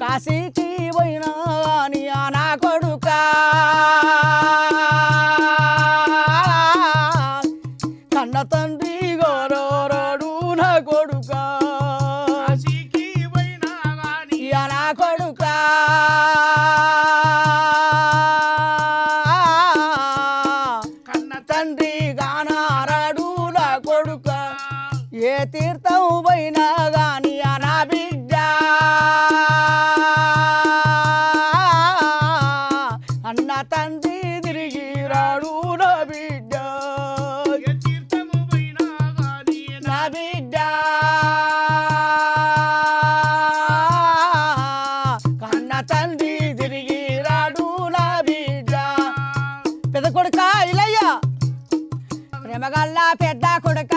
కాశీకి పోయినా నీ నా కొడుక. కన్న తండ్రి గోరోడు నా కొడుక. నా కొడుక. కన్న తండ్రి నా కొడుక. ఏ తీర్థం పోయినా అన్న తండ్రి తిరిగి రాడు నా బిడ్డ. నా బిడ్డ. అన్న తండ్రి తిరిగి రాడు నా బిడ్డ. పెద్ద కొడుక ఇలయ్య. ప్రేమగల్లా పెద్ద కొడుక